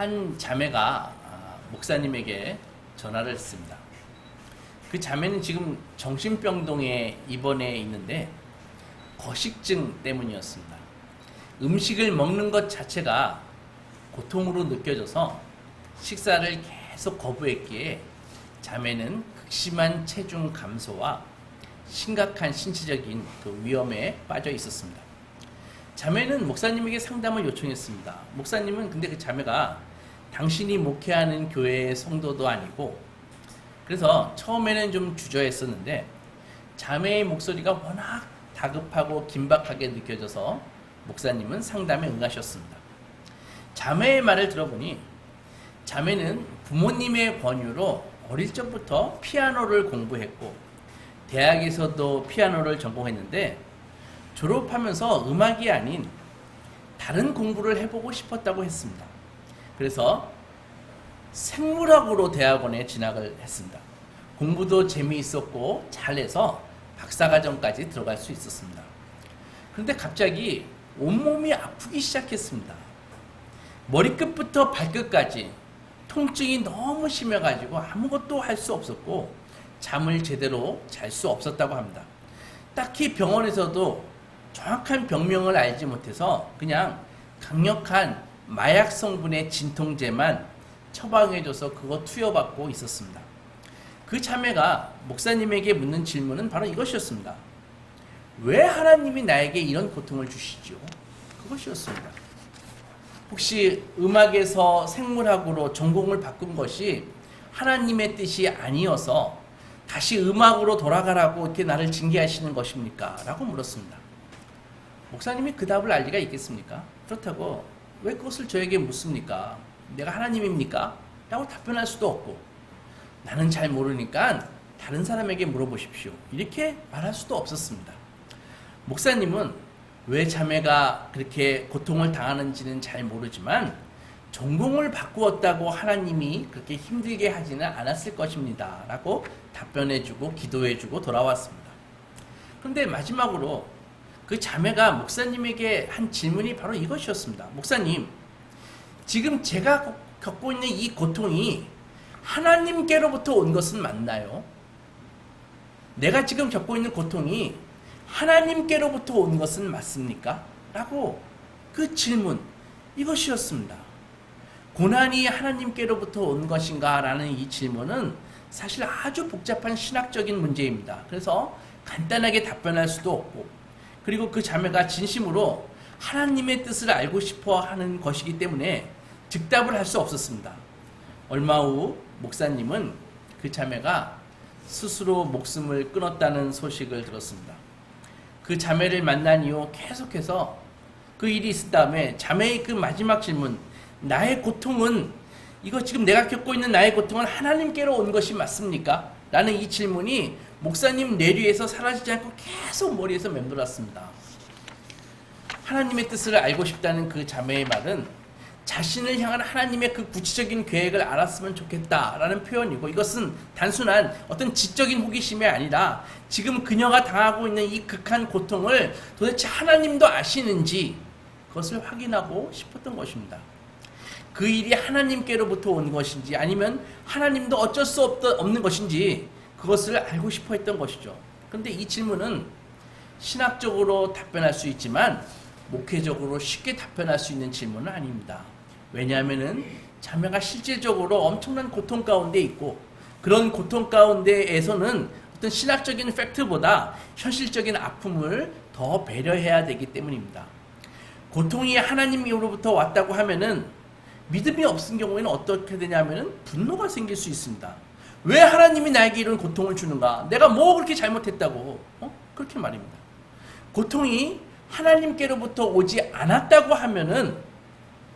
한 자매가 아, 목사님에게 전화를 했습니다. 그 자매는 지금 정신병동에 입원해 있는데 거식증 때문이었습니다. 음식을 먹는 것 자체가 고통으로 느껴져서 식사를 계속 거부했기에 자매는 극심한 체중 감소와 심각한 신체적인 그 위험에 빠져 있었습니다. 자매는 목사님에게 상담을 요청했습니다. 목사님은 근데 그 자매가 당신이 목회하는 교회의 성도도 아니고 그래서 처음에는 좀 주저했었는데 자매의 목소리가 워낙 다급하고 긴박하게 느껴져서 목사님은 상담에 응하셨습니다. 자매의 말을 들어보니 자매는 부모님의 권유로 어릴 적부터 피아노를 공부했고 대학에서도 피아노를 전공했는데 졸업하면서 음악이 아닌 다른 공부를 해보고 싶었다고 했습니다. 그래서 생물학으로 대학원에 진학을 했습니다. 공부도 재미있었고 잘해서 박사과정까지 들어갈 수 있었습니다. 그런데 갑자기 온몸이 아프기 시작했습니다. 머리끝부터 발끝까지 통증이 너무 심해가지고 아무것도 할 수 없었고 잠을 제대로 잘 수 없었다고 합니다. 딱히 병원에서도 정확한 병명을 알지 못해서 그냥 강력한 마약 성분의 진통제만 처방해줘서 그거 투여받고 있었습니다. 그 자매가 목사님에게 묻는 질문은 바로 이것이었습니다. 왜 하나님이 나에게 이런 고통을 주시죠? 그것이었습니다. 혹시 음악에서 생물학으로 전공을 바꾼 것이 하나님의 뜻이 아니어서 다시 음악으로 돌아가라고 이렇게 나를 징계하시는 것입니까? 라고 물었습니다. 목사님이 그 답을 알 리가 있겠습니까? 그렇다고 왜 그것을 저에게 묻습니까? 내가 하나님입니까? 라고 답변할 수도 없고 나는 잘 모르니까 다른 사람에게 물어보십시오. 이렇게 말할 수도 없었습니다. 목사님은 왜 자매가 그렇게 고통을 당하는지는 잘 모르지만 전공을 바꾸었다고 하나님이 그렇게 힘들게 하지는 않았을 것입니다. 라고 답변해주고 기도해주고 돌아왔습니다. 그런데 마지막으로 그 자매가 목사님에게 한 질문이 바로 이것이었습니다. 목사님, 지금 제가 겪고 있는 이 고통이 하나님께로부터 온 것은 맞나요? 내가 지금 겪고 있는 고통이 하나님께로부터 온 것은 맞습니까? 라고 그 질문, 이것이었습니다. 고난이 하나님께로부터 온 것인가? 라는 이 질문은 사실 아주 복잡한 신학적인 문제입니다. 그래서 간단하게 답변할 수도 없고, 그리고 그 자매가 진심으로 하나님의 뜻을 알고 싶어 하는 것이기 때문에 즉답을 할 수 없었습니다. 얼마 후 목사님은 그 자매가 스스로 목숨을 끊었다는 소식을 들었습니다. 그 자매를 만난 이후 계속해서 그 일이 있은 다음에 자매의 그 마지막 질문, 나의 고통은 이거 지금 내가 겪고 있는 나의 고통은 하나님께로 온 것이 맞습니까? 라는 이 질문이 목사님 뇌리에서 사라지지 않고 계속 머리에서 맴돌았습니다. 하나님의 뜻을 알고 싶다는 그 자매의 말은 자신을 향한 하나님의 그 구체적인 계획을 알았으면 좋겠다라는 표현이고 이것은 단순한 어떤 지적인 호기심이 아니라 지금 그녀가 당하고 있는 이 극한 고통을 도대체 하나님도 아시는지 그것을 확인하고 싶었던 것입니다. 그 일이 하나님께로부터 온 것인지 아니면 하나님도 어쩔 수 없는 것인지 그것을 알고 싶어 했던 것이죠. 그런데 이 질문은 신학적으로 답변할 수 있지만 목회적으로 쉽게 답변할 수 있는 질문은 아닙니다. 왜냐하면은 자매가 실제적으로 엄청난 고통 가운데 있고 그런 고통 가운데에서는 어떤 신학적인 팩트보다 현실적인 아픔을 더 배려해야 되기 때문입니다. 고통이 하나님으로부터 왔다고 하면은 믿음이 없은 경우에는 어떻게 되냐면은 분노가 생길 수 있습니다. 왜 하나님이 나에게 이런 고통을 주는가? 내가 뭐 그렇게 잘못했다고? 어? 그렇게 말입니다. 고통이 하나님께로부터 오지 않았다고 하면은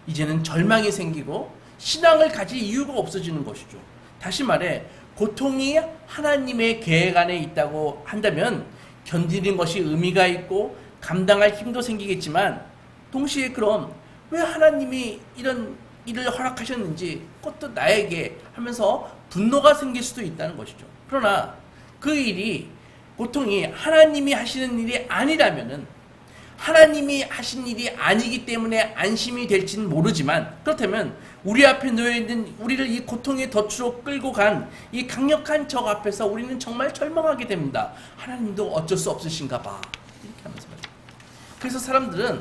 이제는 절망이 생기고 신앙을 가질 이유가 없어지는 것이죠. 다시 말해 고통이 하나님의 계획 안에 있다고 한다면 견디는 것이 의미가 있고 감당할 힘도 생기겠지만 동시에 그럼 왜 하나님이 이런 일을 허락하셨는지 그것도 나에게 하면서 분노가 생길 수도 있다는 것이죠. 그러나 그 일이 고통이 하나님이 하시는 일이 아니라면은 하나님이 하신 일이 아니기 때문에 안심이 될지는 모르지만 그렇다면 우리 앞에 놓여 있는 우리를 이 고통의 덫으로 끌고 간 이 강력한 적 앞에서 우리는 정말 절망하게 됩니다. 하나님도 어쩔 수 없으신가 봐. 이렇게 하면서 말이에요. 그래서 사람들은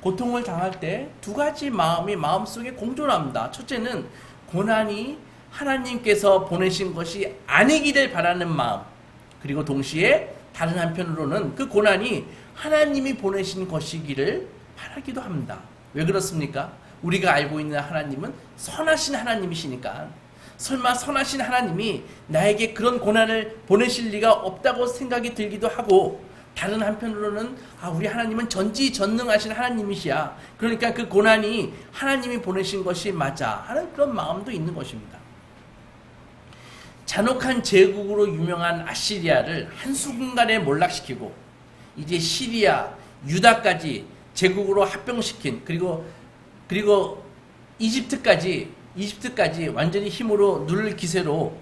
고통을 당할 때 두 가지 마음이 마음속에 공존합니다. 첫째는 고난이 하나님께서 보내신 것이 아니기를 바라는 마음. 그리고 동시에 다른 한편으로는 그 고난이 하나님이 보내신 것이기를 바라기도 합니다. 왜 그렇습니까? 우리가 알고 있는 하나님은 선하신 하나님이시니까 설마 선하신 하나님이 나에게 그런 고난을 보내실 리가 없다고 생각이 들기도 하고 다른 한편으로는 아 우리 하나님은 전지전능하신 하나님이시야. 그러니까 그 고난이 하나님이 보내신 것이 맞아 하는 그런 마음도 있는 것입니다. 잔혹한 제국으로 유명한 아시리아를 한순간에 몰락시키고 이제 시리아, 유다까지 제국으로 합병시킨 그리고 그리고 이집트까지 이집트까지 완전히 힘으로 누를 기세로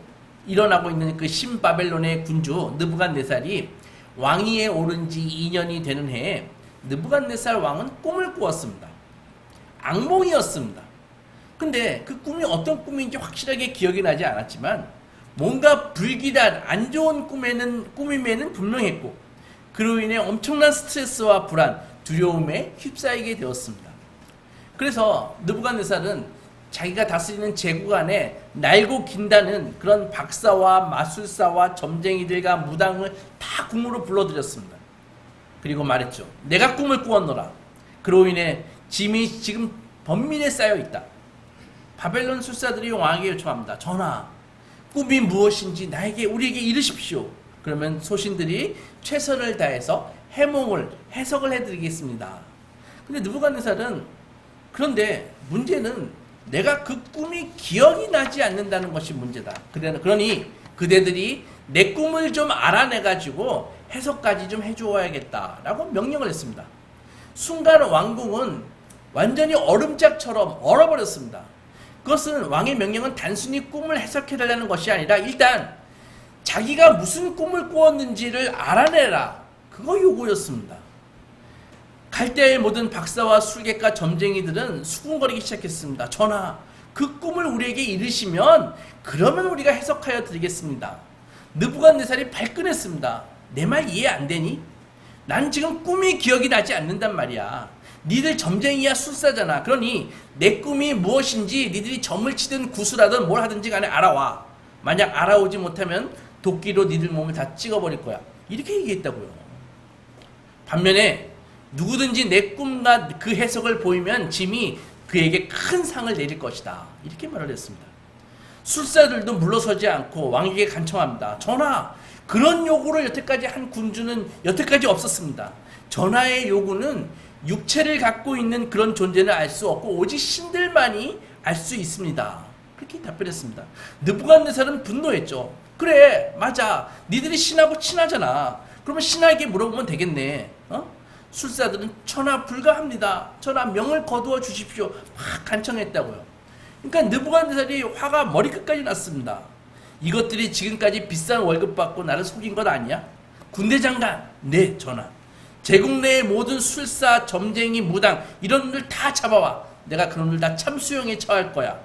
일어나고 있는 그 신바벨론의 군주 느부갓네살이 왕위에 오른 지 2년이 되는 해에 느부갓네살 왕은 꿈을 꾸었습니다. 악몽이었습니다. 근데 그 꿈이 어떤 꿈인지 확실하게 기억이 나지 않았지만 뭔가 불길한 안 좋은 꿈에는 꿈임에는 분명했고 그로 인해 엄청난 스트레스와 불안, 두려움에 휩싸이게 되었습니다. 그래서 느부갓네살은 자기가 다스리는 제국 안에 날고 긴다는 그런 박사와 마술사와 점쟁이들과 무당을 다 궁으로 불러들였습니다. 그리고 말했죠. 내가 꿈을 꾸었노라. 그로 인해 짐이 지금 번민에 쌓여 있다. 바벨론 술사들이 왕에게 요청합니다. 전하, 꿈이 무엇인지 나에게 우리에게 이르십시오. 그러면 소신들이 최선을 다해서 해몽을 해석을 해드리겠습니다. 근데 느부갓네살은 그런데 문제는 내가 그 꿈이 기억이 나지 않는다는 것이 문제다. 그러니 그대들이 내 꿈을 좀 알아내가지고 해석까지 좀 해주어야겠다라고 명령을 했습니다. 순간 왕궁은 완전히 얼음짝처럼 얼어버렸습니다. 그것은 왕의 명령은 단순히 꿈을 해석해달라는 것이 아니라 일단 자기가 무슨 꿈을 꾸었는지를 알아내라. 그거 요구였습니다. 갈대의 모든 박사와 술객과 점쟁이들은 수군거리기 시작했습니다. 전하, 그 꿈을 우리에게 이르시면 그러면 우리가 해석하여 드리겠습니다. 느부갓네살이 발끈했습니다. 내 말 이해 안 되니? 난 지금 꿈이 기억이 나지 않는단 말이야. 니들 점쟁이야 술사잖아. 그러니 내 꿈이 무엇인지 니들이 점을 치든 구슬하든 뭘 하든지 간에 알아와. 만약 알아오지 못하면 도끼로 니들 몸을 다 찍어버릴 거야. 이렇게 얘기했다고요. 반면에 누구든지 내 꿈과 그 해석을 보이면 짐이 그에게 큰 상을 내릴 것이다. 이렇게 말을 했습니다. 술사들도 물러서지 않고 왕에게 간청합니다. 전하, 그런 요구를 여태까지 한 군주는 여태까지 없었습니다. 전하의 요구는 육체를 갖고 있는 그런 존재는 알 수 없고 오직 신들만이 알 수 있습니다. 그렇게 답변했습니다. 느부갓네살은 분노했죠. 그래, 맞아. 니들이 신하고 친하잖아. 그러면 신하에게 물어보면 되겠네. 어? 술사들은 천하 불가합니다. 천하 명을 거두어 주십시오. 막 간청했다고요. 그러니까 느부갓네살이 화가 머리끝까지 났습니다. 이것들이 지금까지 비싼 월급 받고 나를 속인 것 아니야? 군대 장관, 네 전하. 제국 내의 모든 술사, 점쟁이, 무당 이런 놈들 다 잡아와. 내가 그놈들 다 참수형에 처할 거야.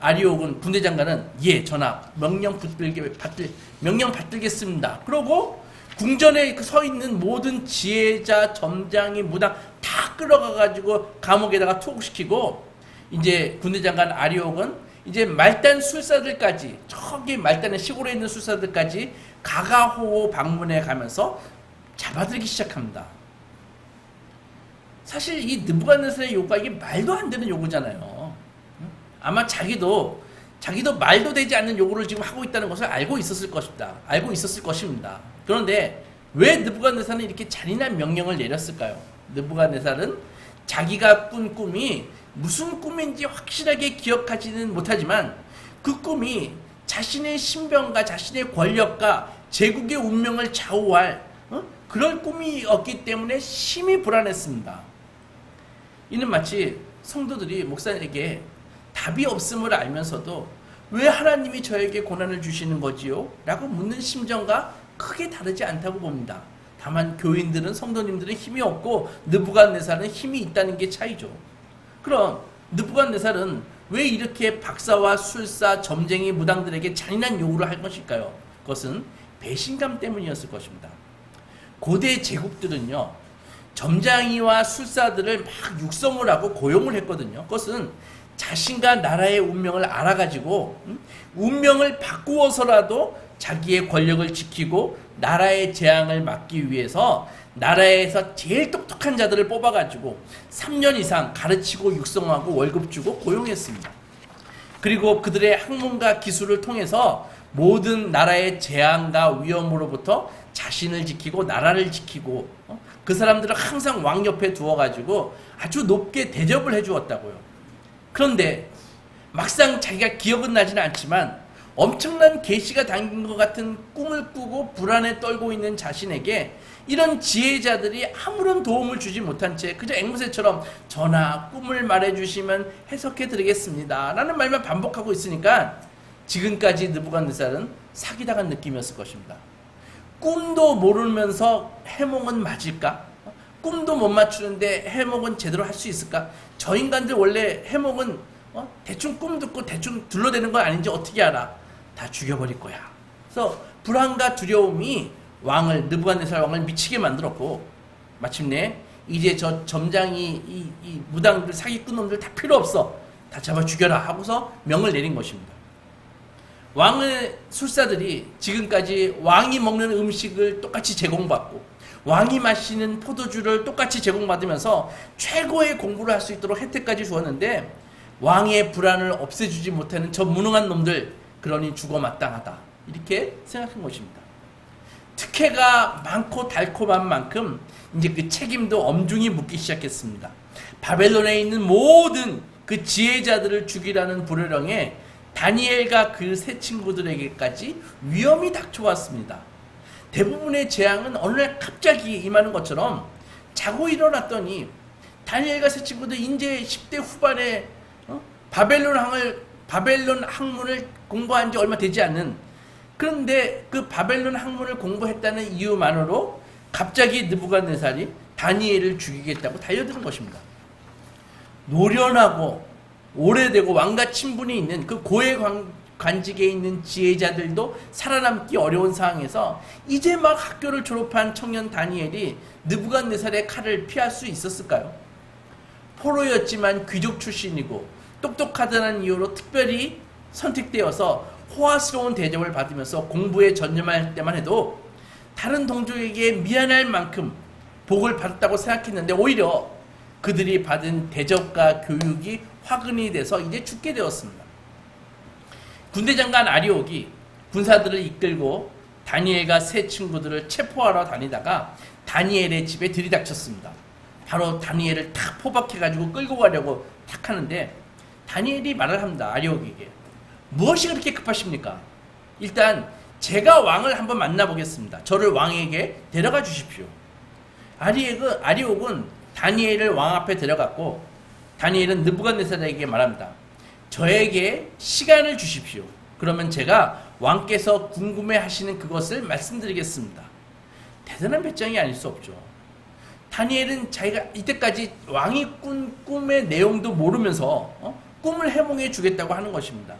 아리옥은 군대 장관은 예 전하 명령 받들게 받들 명령 받들겠습니다. 그러고 궁전에 그서 있는 모든 지혜자, 점장이, 무당 다 끌어가 가지고 감옥에다가 투옥시키고 이제 군대 장관 아리옥은 이제 말단 술사들까지 저기 말단의 시골에 있는 술사들까지 가가호호 방문해 가면서 잡아들기 시작합니다. 사실 이 느부갓네살의 요구가 이게 말도 안 되는 요구잖아요. 응? 아마 자기도 자기도 말도 되지 않는 요구를 지금 하고 있다는 것을 알고 있었을 것입니다. 알고 있었을 것입니다. 그런데 왜 느부갓네살은 이렇게 잔인한 명령을 내렸을까요? 느부갓네살은 자기가 꾼 꿈이 무슨 꿈인지 확실하게 기억하지는 못하지만 그 꿈이 자신의 신병과 자신의 권력과 제국의 운명을 좌우할 어? 그런 꿈이었기 때문에 심히 불안했습니다. 이는 마치 성도들이 목사님에게 답이 없음을 알면서도 왜 하나님이 저에게 고난을 주시는 거지요? 라고 묻는 심정과 크게 다르지 않다고 봅니다. 다만 교인들은 성도님들은 힘이 없고 느부갓네살은 힘이 있다는 게 차이죠. 그럼 느부갓네살은 왜 이렇게 박사와 술사, 점쟁이 무당들에게 잔인한 요구를 할 것일까요? 그것은 배신감 때문이었을 것입니다. 고대 제국들은요, 점장이와 술사들을 막 육성을 하고 고용을 했거든요. 그것은 자신과 나라의 운명을 알아가지고 음? 운명을 바꾸어서라도 자기의 권력을 지키고 나라의 재앙을 막기 위해서 나라에서 제일 똑똑한 자들을 뽑아가지고 3년 이상 가르치고 육성하고 월급 주고 고용했습니다. 그리고 그들의 학문과 기술을 통해서 모든 나라의 재앙과 위험으로부터 자신을 지키고 나라를 지키고 어? 그 사람들을 항상 왕 옆에 두어가지고 아주 높게 대접을 해주었다고요. 그런데 막상 자기가 기억은 나지는 않지만 엄청난 계시가 당긴 것 같은 꿈을 꾸고 불안에 떨고 있는 자신에게 이런 지혜자들이 아무런 도움을 주지 못한 채 그저 앵무새처럼 전하 꿈을 말해주시면 해석해 드리겠습니다 라는 말만 반복하고 있으니까 지금까지 느부갓네살은 사기당한 느낌이었을 것입니다 꿈도 모르면서 해몽은 맞을까? 꿈도 못 맞추는데 해몽은 제대로 할 수 있을까? 저 인간들 원래 해몽은 어? 대충 꿈 듣고 대충 둘러대는 건 아닌지 어떻게 알아? 다 죽여버릴 거야. 그래서 불안과 두려움이 왕을 느부갓네살 왕을 미치게 만들었고 마침내 이제 저 점장이 이, 이 무당들 사기꾼 놈들 다 필요 없어. 다 잡아 죽여라 하고서 명을 내린 것입니다. 왕의 술사들이 지금까지 왕이 먹는 음식을 똑같이 제공받고 왕이 마시는 포도주를 똑같이 제공받으면서 최고의 공부를 할 수 있도록 혜택까지 주었는데 왕의 불안을 없애주지 못하는 저 무능한 놈들 그러니 죽어 마땅하다 이렇게 생각한 것입니다. 특혜가 많고 달콤한 만큼 이제 그 책임도 엄중히 묻기 시작했습니다. 바벨론에 있는 모든 그 지혜자들을 죽이라는 불효령에 다니엘과 그 세 친구들에게까지 위험이 닥쳐왔습니다. 대부분의 재앙은 어느 날 갑자기 임하는 것처럼 자고 일어났더니 다니엘과 세 친구들 이제 10대 후반에 어? 바벨론 항을 바벨론 학문을 공부한 지 얼마 되지 않는 그런데 그 바벨론 학문을 공부했다는 이유만으로 갑자기 느부갓네살이 다니엘을 죽이겠다고 달려드는 것입니다. 노련하고 오래되고 왕과 친분이 있는 그 고해 관, 관직에 있는 지혜자들도 살아남기 어려운 상황에서 이제 막 학교를 졸업한 청년 다니엘이 느부갓네살의 칼을 피할 수 있었을까요? 포로였지만 귀족 출신이고 똑똑하다는 이유로 특별히 선택되어서 호화스러운 대접을 받으면서 공부에 전념할 때만 해도 다른 동족에게 미안할 만큼 복을 받았다고 생각했는데 오히려 그들이 받은 대접과 교육이 화근이 돼서 이제 죽게 되었습니다. 군대 장관 아리옥이 군사들을 이끌고 다니엘과 세 친구들을 체포하러 다니다가 다니엘의 집에 들이닥쳤습니다. 바로 다니엘을 탁 포박해가지고 끌고 가려고 탁 하는데 다니엘이 말을 합니다. 아리옥에게. 무엇이 그렇게 급하십니까? 일단 제가 왕을 한번 만나보겠습니다. 저를 왕에게 데려가 주십시오. 아리옥은, 다니엘을 왕 앞에 데려갔고 다니엘은 느부갓네살에게 말합니다. 저에게 시간을 주십시오. 그러면 제가 왕께서 궁금해 하시는 그것을 말씀드리겠습니다. 대단한 배짱이 아닐 수 없죠. 다니엘은 자기가 이때까지 왕이 꾼 꿈의 내용도 모르면서 어? 꿈을 해몽해 주겠다고 하는 것입니다.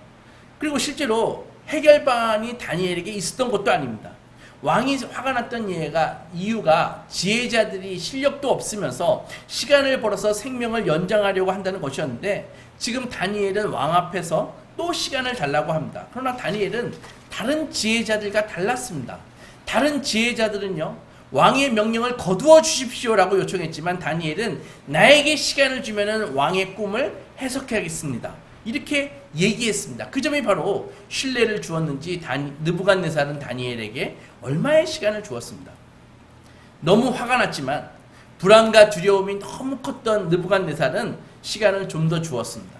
그리고 실제로 해결 방안이 다니엘에게 있었던 것도 아닙니다. 왕이 화가 났던 이유가, 이유가 지혜자들이 실력도 없으면서 시간을 벌어서 생명을 연장하려고 한다는 것이었는데 지금 다니엘은 왕 앞에서 또 시간을 달라고 합니다. 그러나 다니엘은 다른 지혜자들과 달랐습니다. 다른 지혜자들은요, 왕의 명령을 거두어 주십시오라고 요청했지만 다니엘은 나에게 시간을 주면은 왕의 꿈을 해석해야겠습니다. 이렇게 얘기했습니다. 그 점이 바로 신뢰를 주었는지 느부갓네살은 다니엘에게 얼마의 시간을 주었습니다. 너무 화가 났지만 불안과 두려움이 너무 컸던 느부갓네살은 시간을 좀 더 주었습니다.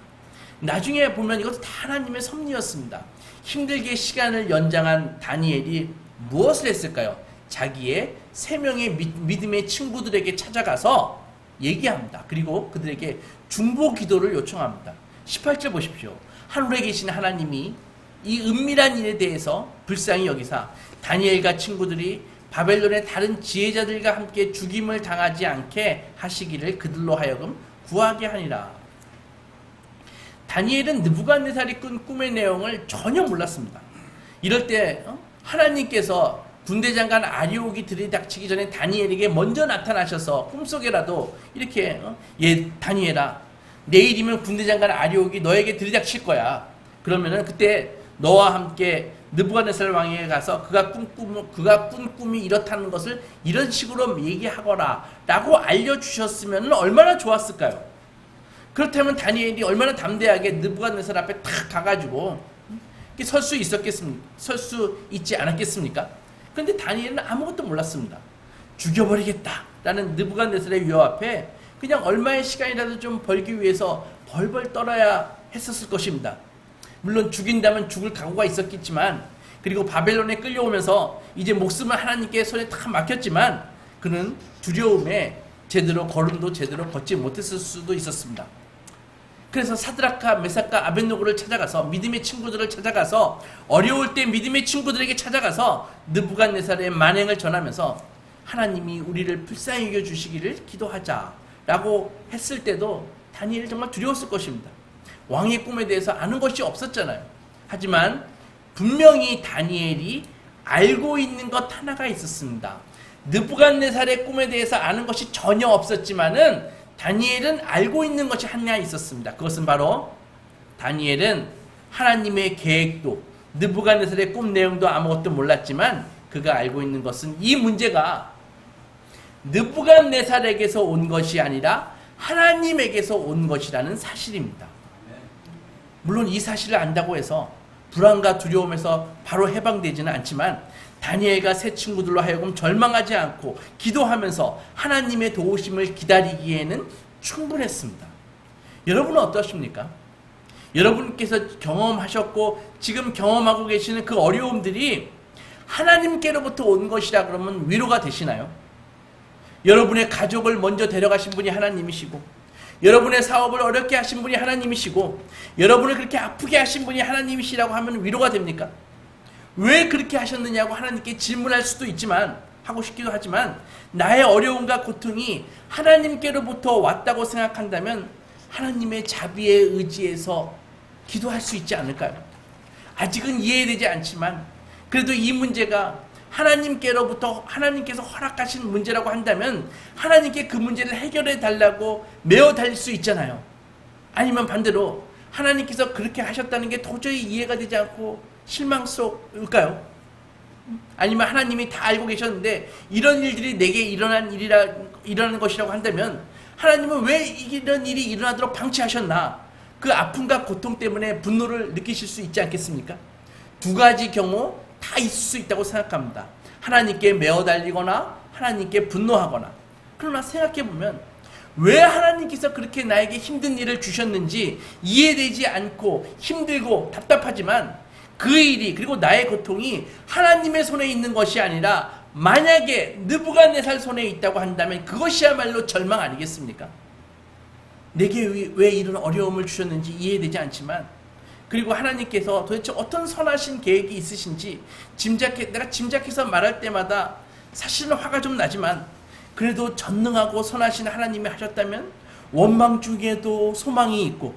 나중에 보면 이것도 다 하나님의 섭리였습니다. 힘들게 시간을 연장한 다니엘이 무엇을 했을까요? 자기의 세 명의 믿음의 친구들에게 찾아가서 얘기합니다. 그리고 그들에게 중보 기도를 요청합니다. 18절 보십시오. 하늘에 계신 하나님이 이 은밀한 일에 대해서 불쌍히 여기사 다니엘과 친구들이 바벨론의 다른 지혜자들과 함께 죽임을 당하지 않게 하시기를 그들로 하여금 구하게 하니라. 다니엘은 느부갓네살이 꾼 꿈의 내용을 전혀 몰랐습니다. 이럴 때 어? 하나님께서 군대 장관 아리옥이 들이닥치기 전에 다니엘에게 먼저 나타나셔서 꿈속에라도 이렇게 어? 얘 다니엘아 내일이면 군대 장관 아리옥이 너에게 들이닥칠 거야. 그러면은 그때 너와 함께 느부갓네살 왕에게 가서 그가 꾼 꿈, 그가 꾼 꿈이 이렇다는 것을 이런 식으로 얘기하거라라고 알려주셨으면 얼마나 좋았을까요? 그렇다면 다니엘이 얼마나 담대하게 느부갓네살 앞에 탁 가가지고 설 수 있었겠습니까? 설 수 있지 않았겠습니까? 그런데 다니엘은 아무것도 몰랐습니다. 죽여버리겠다라는 느부갓네살의 위협 앞에 그냥 얼마의 시간이라도 좀 벌기 위해서 벌벌 떨어야 했었을 것입니다. 물론 죽인다면 죽을 각오가 있었겠지만 그리고 바벨론에 끌려오면서 이제 목숨을 하나님께 손에 탁 맡겼지만 그는 두려움에 제대로 걸음도 제대로 걷지 못했을 수도 있었습니다. 그래서 사드라카, 메사카, 아벤노고를 찾아가서 믿음의 친구들을 찾아가서 어려울 때 믿음의 친구들에게 찾아가서 느부갓네살의 만행을 전하면서 하나님이 우리를 불쌍히 여겨 주시기를 기도하자 라고 했을 때도 다니엘 정말 두려웠을 것입니다. 왕의 꿈에 대해서 아는 것이 없었잖아요. 하지만 분명히 다니엘이 알고 있는 것 하나가 있었습니다. 느부갓네살의 꿈에 대해서 아는 것이 전혀 없었지만은 다니엘은 알고 있는 것이 하나 있었습니다. 그것은 바로 다니엘은 하나님의 계획도 느부갓네살의 꿈 내용도 아무것도 몰랐지만 그가 알고 있는 것은 이 문제가 느부갓네살에게서 온 것이 아니라 하나님에게서 온 것이라는 사실입니다. 물론 이 사실을 안다고 해서 불안과 두려움에서 바로 해방되지는 않지만 다니엘과 새 친구들로 하여금 절망하지 않고 기도하면서 하나님의 도우심을 기다리기에는 충분했습니다. 여러분은 어떠십니까? 여러분께서 경험하셨고 지금 경험하고 계시는 그 어려움들이 하나님께로부터 온 것이라 그러면 위로가 되시나요? 여러분의 가족을 먼저 데려가신 분이 하나님이시고 여러분의 사업을 어렵게 하신 분이 하나님이시고 여러분을 그렇게 아프게 하신 분이 하나님이시라고 하면 위로가 됩니까? 왜 그렇게 하셨느냐고 하나님께 질문할 수도 있지만 하고 싶기도 하지만 나의 어려움과 고통이 하나님께로부터 왔다고 생각한다면 하나님의 자비에 의지해서 기도할 수 있지 않을까요? 아직은 이해되지 않지만 그래도 이 문제가 하나님께로부터 하나님께서 허락하신 문제라고 한다면 하나님께 그 문제를 해결해 달라고 메어 달릴 수 있잖아요. 아니면 반대로 하나님께서 그렇게 하셨다는 게 도저히 이해가 되지 않고 실망스러울까요? 아니면 하나님이 다 알고 계셨는데 이런 일들이 내게 일어난 일이라 일어나는 것이라고 한다면 하나님은 왜 이런 일이 일어나도록 방치하셨나? 그 아픔과 고통 때문에 분노를 느끼실 수 있지 않겠습니까? 두 가지 경우 다 있을 수 있다고 생각합니다. 하나님께 매어 달리거나 하나님께 분노하거나. 그러나 생각해 보면 왜 하나님께서 그렇게 나에게 힘든 일을 주셨는지 이해되지 않고 힘들고 답답하지만 그 일이 그리고 나의 고통이 하나님의 손에 있는 것이 아니라 만약에 느부갓네살 손에 있다고 한다면 그것이야말로 절망 아니겠습니까? 내게 왜 이런 어려움을 주셨는지 이해되지 않지만 그리고 하나님께서 도대체 어떤 선하신 계획이 있으신지 짐작해 내가 짐작해서 말할 때마다 사실은 화가 좀 나지만 그래도 전능하고 선하신 하나님이 하셨다면 원망 중에도 소망이 있고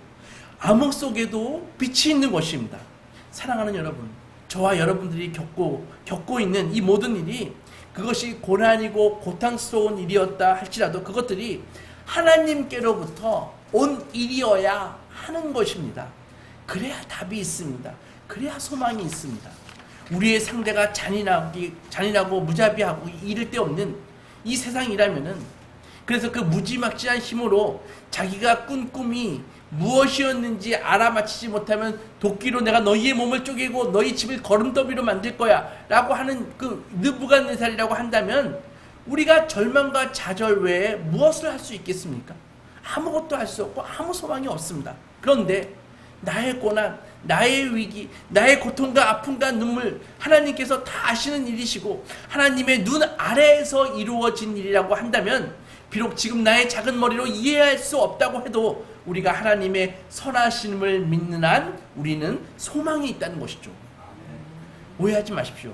암흑 속에도 빛이 있는 것입니다. 사랑하는 여러분, 저와 여러분들이 겪고 겪고 있는 이 모든 일이 그것이 고난이고 고통스러운 일이었다 할지라도 그것들이 하나님께로부터 온 일이어야 하는 것입니다. 그래야 답이 있습니다. 그래야 소망이 있습니다. 우리의 상대가 잔인하고, 잔인하고 무자비하고 이를 데 없는 이 세상이라면은 그래서 그 무지막지한 힘으로 자기가 꾼 꿈이 무엇이었는지 알아맞히지 못하면 도끼로 내가 너희의 몸을 쪼개고 너희 집을 거름더미로 만들 거야 라고 하는 그 느부갓네살이라고 한다면 우리가 절망과 좌절 외에 무엇을 할 수 있겠습니까? 아무것도 할 수 없고 아무 소망이 없습니다. 그런데 나의 고난, 나의 위기, 나의 고통과 아픔과 눈물 하나님께서 다 아시는 일이시고 하나님의 눈 아래에서 이루어진 일이라고 한다면 비록 지금 나의 작은 머리로 이해할 수 없다고 해도 우리가 하나님의 선하심을 믿는 한 우리는 소망이 있다는 것이죠. 오해하지 마십시오.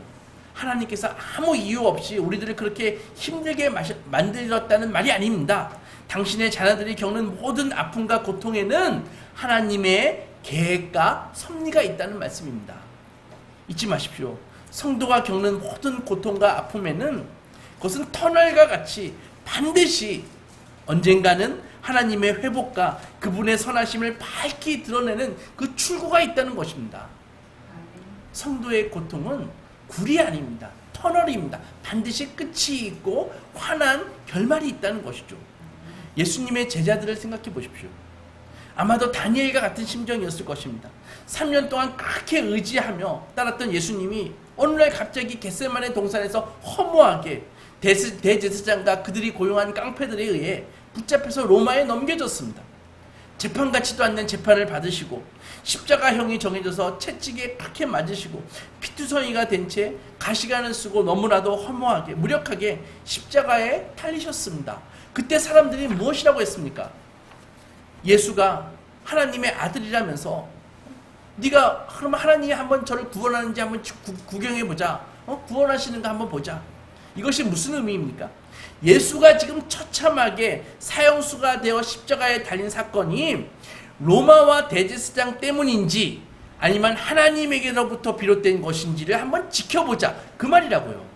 하나님께서 아무 이유 없이 우리들을 그렇게 힘들게 마시- 만들었다는 말이 아닙니다. 당신의 자녀들이 겪는 모든 아픔과 고통에는 하나님의 계획과 섭리가 있다는 말씀입니다. 잊지 마십시오. 성도가 겪는 모든 고통과 아픔에는 그것은 터널과 같이 반드시 언젠가는 하나님의 회복과 그분의 선하심을 밝히 드러내는 그 출구가 있다는 것입니다. 성도의 고통은 굴이 아닙니다. 터널입니다. 반드시 끝이 있고 환한 결말이 있다는 것이죠. 예수님의 제자들을 생각해 보십시오. 아마도 다니엘과 같은 심정이었을 것입니다. 3년 동안 그렇게 의지하며 따랐던 예수님이 어느 날 갑자기 겟세만의 동산에서 허무하게 대제사장과 그들이 고용한 깡패들에 의해 붙잡혀서 로마에 넘겨졌습니다. 재판 같지도 않는 재판을 받으시고 십자가형이 정해져서 채찍에 팍해 맞으시고 피투성이가 된 채 가시관을 쓰고 너무나도 허무하게 무력하게 십자가에 탈리셨습니다. 그때 사람들이 무엇이라고 했습니까? 예수가 하나님의 아들이라면서 네가 그럼 하나님이 한번 저를 구원하는지 한번 구, 구경해 보자. 어? 구원하시는 거 한번 보자. 이것이 무슨 의미입니까? 예수가 지금 처참하게 사형수가 되어 십자가에 달린 사건이 로마와 대제사장 때문인지 아니면 하나님에게로부터 비롯된 것인지를 한번 지켜보자. 그 말이라고요.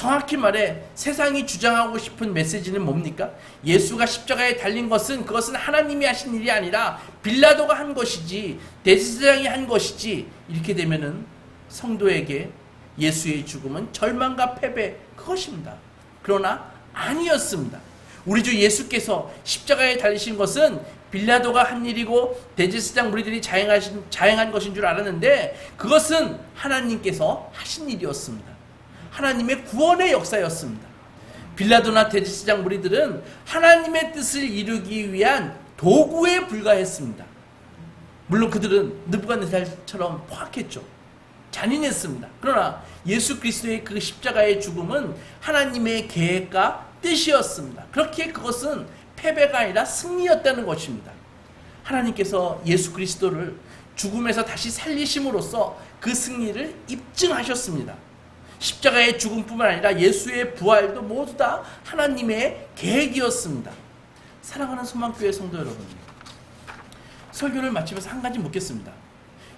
정확히 말해 세상이 주장하고 싶은 메시지는 뭡니까? 예수가 십자가에 달린 것은 그것은 하나님이 하신 일이 아니라 빌라도가 한 것이지 대제사장이 한 것이지 이렇게 되면은 성도에게 예수의 죽음은 절망과 패배 그것입니다. 그러나 아니었습니다. 우리 주 예수께서 십자가에 달리신 것은 빌라도가 한 일이고 대제사장 무리들이 자행하신 자행한 것인 줄 알았는데 그것은 하나님께서 하신 일이었습니다. 하나님의 구원의 역사였습니다. 빌라도나 대제사장 무리들은 하나님의 뜻을 이루기 위한 도구에 불과했습니다. 물론 그들은 느부갓네살처럼 포악했죠. 잔인했습니다. 그러나 예수 그리스도의 그 십자가의 죽음은 하나님의 계획과 뜻이었습니다. 그렇게 그것은 패배가 아니라 승리였다는 것입니다. 하나님께서 예수 그리스도를 죽음에서 다시 살리심으로써 그 승리를 입증하셨습니다. 십자가의 죽음뿐만 아니라 예수의 부활도 모두 다 하나님의 계획이었습니다. 사랑하는 소망교회 성도 여러분, 설교를 마치면서 한 가지 묻겠습니다.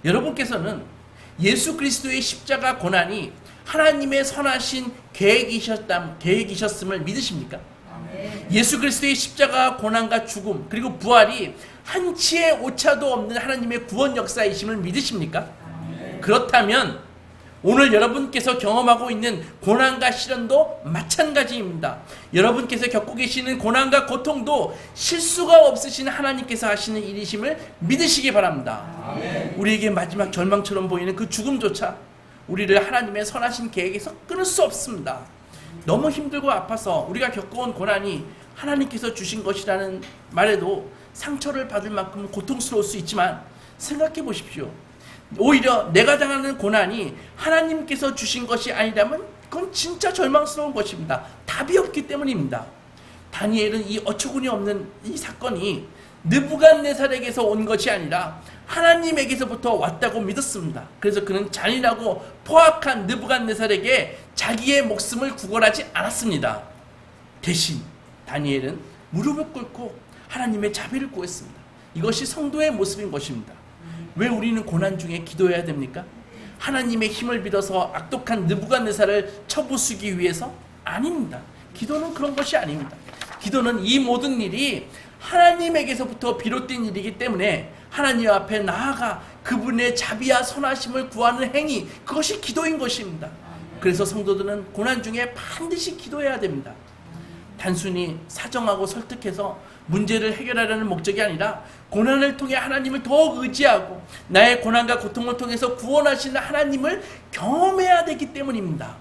여러분께서는 예수 그리스도의 십자가 고난이 하나님의 선하신 계획이셨담, 계획이셨음을 믿으십니까? 예수 그리스도의 십자가 고난과 죽음 그리고 부활이 한치의 오차도 없는 하나님의 구원 역사이심을 믿으십니까? 그렇다면 오늘 여러분께서 경험하고 있는 고난과 시련도 마찬가지입니다. 여러분께서 겪고 계시는 고난과 고통도 실수가 없으신 하나님께서 하시는 일이심을 믿으시기 바랍니다. 우리에게 마지막 절망처럼 보이는 그 죽음조차 우리를 하나님의 선하신 계획에서 끊을 수 없습니다. 너무 힘들고 아파서 우리가 겪어온 고난이 하나님께서 주신 것이라는 말에도 상처를 받을 만큼 고통스러울 수 있지만 생각해 보십시오. 오히려 내가 당하는 고난이 하나님께서 주신 것이 아니라면 그건 진짜 절망스러운 것입니다. 답이 없기 때문입니다. 다니엘은 이 어처구니 없는 이 사건이 느부갓네살에게서 온 것이 아니라 하나님에게서부터 왔다고 믿었습니다. 그래서 그는 잔인하고 포악한 느부갓네살에게 자기의 목숨을 구걸하지 않았습니다. 대신 다니엘은 무릎을 꿇고 하나님의 자비를 구했습니다. 이것이 성도의 모습인 것입니다. 왜 우리는 고난 중에 기도해야 됩니까? 하나님의 힘을 믿어서 악독한 느부갓네살을 쳐부수기 위해서 아닙니다. 기도는 그런 것이 아닙니다. 기도는 이 모든 일이 하나님에게서부터 비롯된 일이기 때문에 하나님 앞에 나아가 그분의 자비와 선하심을 구하는 행위 그것이 기도인 것입니다. 그래서 성도들은 고난 중에 반드시 기도해야 됩니다. 단순히 사정하고 설득해서 문제를 해결하려는 목적이 아니라 고난을 통해 하나님을 더욱 의지하고 나의 고난과 고통을 통해서 구원하시는 하나님을 경험해야 되기 때문입니다.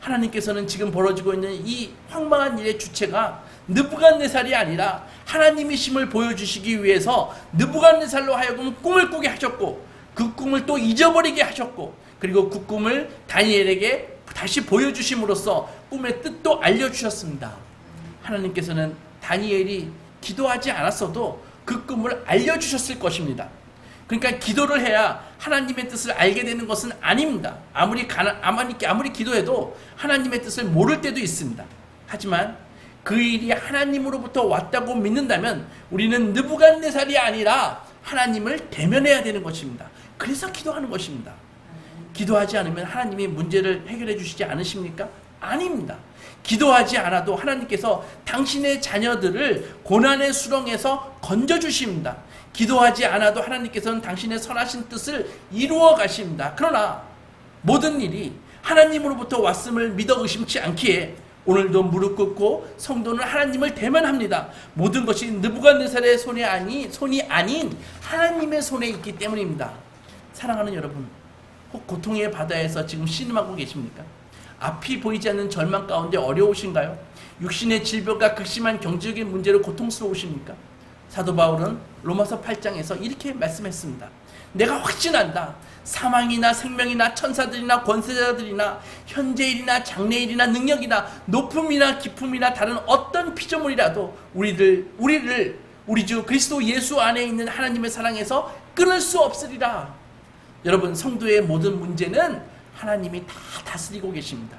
하나님께서는 지금 벌어지고 있는 이 황망한 일의 주체가 느부갓네살이 아니라 하나님이심을 보여주시기 위해서 느부갓네살로 하여금 꿈을 꾸게 하셨고 그 꿈을 또 잊어버리게 하셨고 그리고 그 꿈을 다니엘에게 다시 보여주심으로써 꿈의 뜻도 알려주셨습니다. 하나님께서는 다니엘이 기도하지 않았어도 그 꿈을 알려주셨을 것입니다. 그러니까 기도를 해야 하나님의 뜻을 알게 되는 것은 아닙니다. 아무리 가나, 아무리, 아무리 기도해도 하나님의 뜻을 모를 때도 있습니다. 하지만 그 일이 하나님으로부터 왔다고 믿는다면 우리는 느부갓네살이 아니라 하나님을 대면해야 되는 것입니다. 그래서 기도하는 것입니다. 기도하지 않으면 하나님이 문제를 해결해 주시지 않으십니까? 아닙니다. 기도하지 않아도 하나님께서 당신의 자녀들을 고난의 수렁에서 건져 주십니다. 기도하지 않아도 하나님께서는 당신의 선하신 뜻을 이루어 가십니다. 그러나 모든 일이 하나님으로부터 왔음을 믿어 의심치 않기에 오늘도 무릎 꿇고 성도는 하나님을 대면합니다. 모든 것이 느부갓네살의 손에 아니 손이 아닌 하나님의 손에 있기 때문입니다. 사랑하는 여러분, 혹 고통의 바다에서 지금 신음하고 계십니까? 앞이 보이지 않는 절망 가운데 어려우신가요? 육신의 질병과 극심한 경제적인 문제로 고통스러우십니까? 사도 바울은 로마서 8장에서 이렇게 말씀했습니다. 내가 확신한다. 사망이나 생명이나 천사들이나 권세자들이나 현재일이나 장래일이나 능력이나 높음이나 기품이나 다른 어떤 피조물이라도 우리를 우리를 우리 주 그리스도 예수 안에 있는 하나님의 사랑에서 끊을 수 없으리라. 여러분 성도의 모든 문제는 하나님이 다 다스리고 계십니다.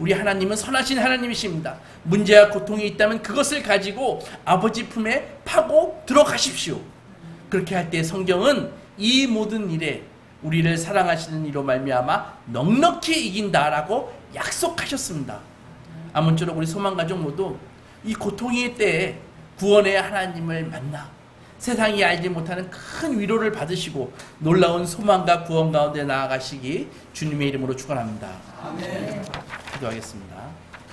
우리 하나님은 선하신 하나님이십니다. 문제와 고통이 있다면 그것을 가지고 아버지 품에 파고 들어가십시오. 그렇게 할 때 성경은 이 모든 일에 우리를 사랑하시는 이로 말미암아 넉넉히 이긴다라고 약속하셨습니다. 아무쪼록 우리 소망 가족 모두 이 고통의 때에 구원의 하나님을 만나 세상이 알지 못하는 큰 위로를 받으시고 놀라운 소망과 구원 가운데 나아가시기 주님의 이름으로 축원합니다. 아멘. 기도하겠습니다.